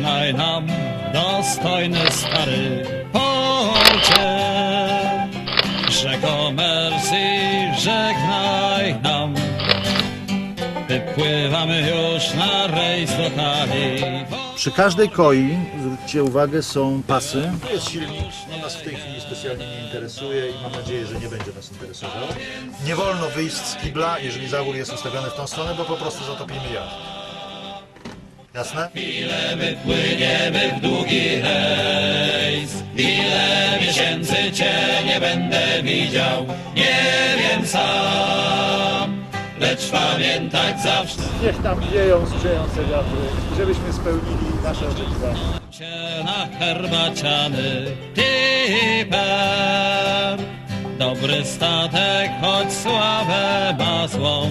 żegnaj nam, dostojny stary porcie. Rzeko Mercy, żegnaj nam, wypływamy już na rejs do. Przy każdej koi, zwróćcie uwagę, są pasy. To jest silnik, on nas w tej chwili specjalnie nie interesuje i mam nadzieję, że nie będzie nas interesował. Nie wolno wyjść z kibla, jeżeli zawór jest ustawiony w tą stronę, bo po prostu zatopimy jacht. Jasne? Płyniemy w długi rejs. Ile miesięcy Cię nie będę widział. Nie wiem sam Lecz pamiętać zawsze. Niech tam wieją sprzyjające wiatry, żebyśmy spełnili nasze oczekiwania. Cię na herbaciany Tiper Dobry statek, choć sławę ma złą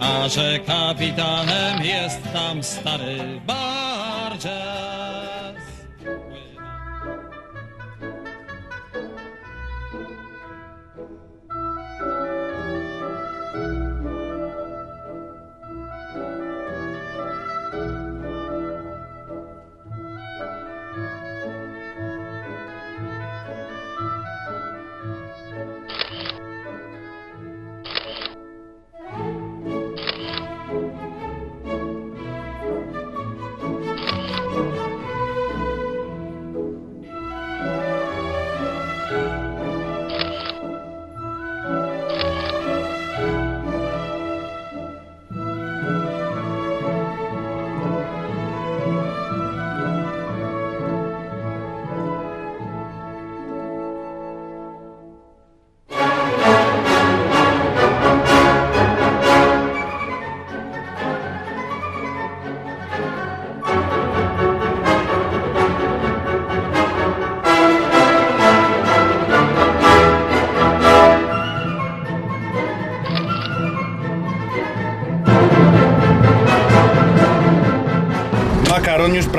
A że kapitanem jest tam stary Barges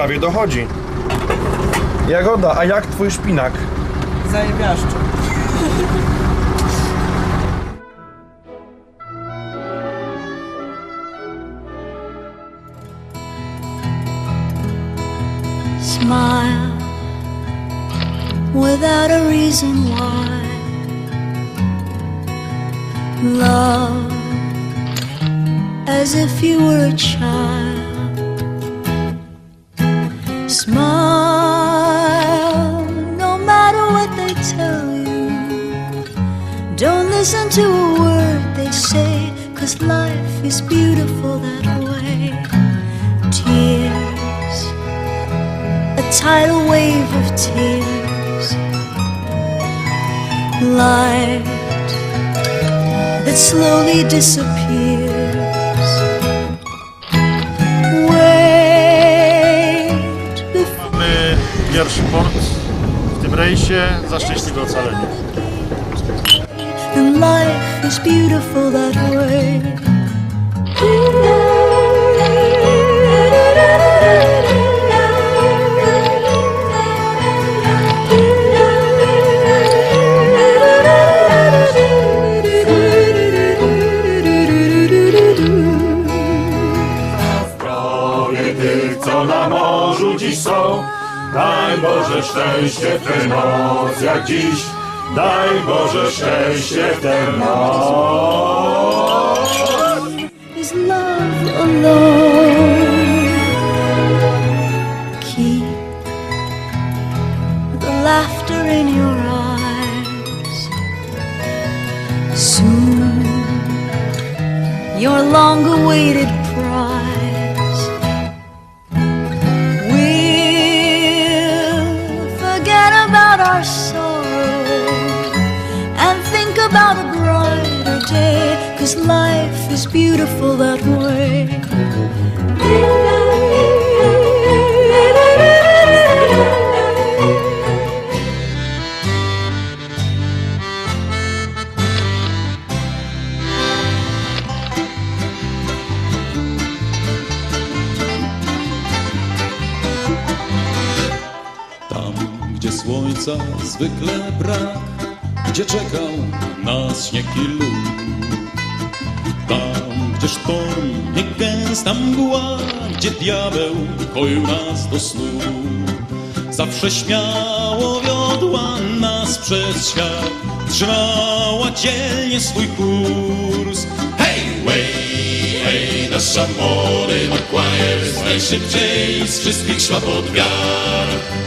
prawie dochodzi. Jagoda, a jak twój szpinak? Zajebiaszczo. Smile without a reason why. Love as if you were a child. Smile no matter what they tell you. Don't listen to a word they say, cause life is beautiful that way. Tears a tidal wave of tears. Light that slowly disappears. W tym rejsie za szczęśliwe ocalenie. And life is beautiful that way. Boże szczęście w tę noc jak dziś. Daj Boże szczęście w tę noc. is love alone. Keep the laughter in your eyes. Soon, your long about our sorrow and think about a brighter day. Cause life is beautiful that way. Słońca zwykle brak, gdzie czekał nas śnieg i lód. Tam, gdzie sztorm i gęsta mgła, gdzie diabeł koił nas do snu. Zawsze śmiało wiodła nas przez świat, trzymała dzielnie swój kurs. Hej, way, hej, nasza Molly Maguire, najszybciej z wszystkich szła pod wiatr.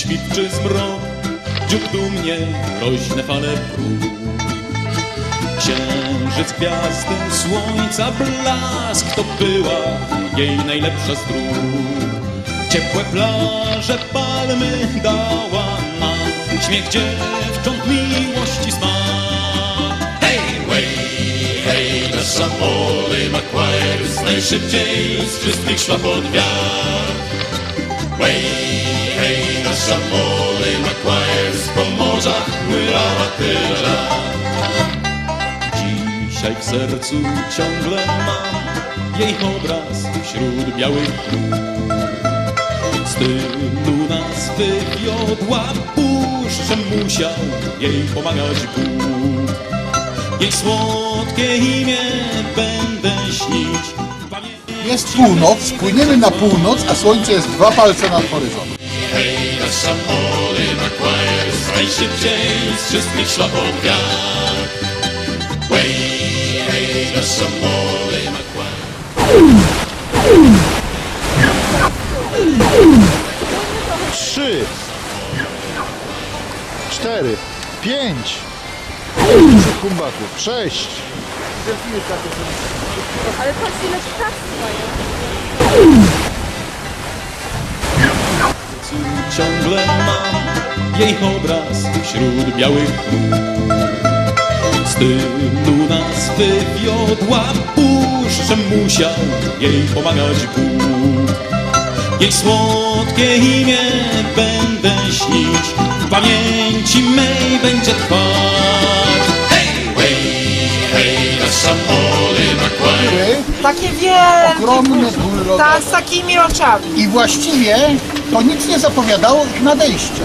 Noc, czy świt, czy zmrok, dziób dumnie groźne fale prób. Księżyc, gwiazdy, słońca blask To była jej najlepsza z Ciepłe plaże, palmy dała nam Śmiech dziewcząt, miłości smak Hej, way, hej, nasza Molly Maguire Najszybciej z wszystkich pod wiatr. Way, nasza Molly Maguire Po morzach pływała tyle lat Dzisiaj w sercu ciągle mam jej obraz wśród białych chmur. Z tyłu nas wywiodła burz, że musiał jej pomagać Bóg. Jej słodkie imię będę śnić. Jest północ, płyniemy na północ, a słońce jest dwa palce nad horyzontem. Nasza Molly Maguire Najszybciej z wszystkich szła pod wiatr Way, hej, nasza Molly Maguire. Trzy, cztery, pięć, pięć kumbaków, sześć. Ale patrz ile pracy Ciągle mam jej obraz wśród białych chmur Z tyłu nas wywiodła burz, że musiał jej pomagać Bóg. Jej słodkie imię będę śnić, w pamięci mej będzie trwać. Hej, hej, nasza Molly Maguire Ry Takie wielkie, Ogromne bullodowe. ta, z takimi oczami. I właściwie to nic nie zapowiadało ich nadejścia.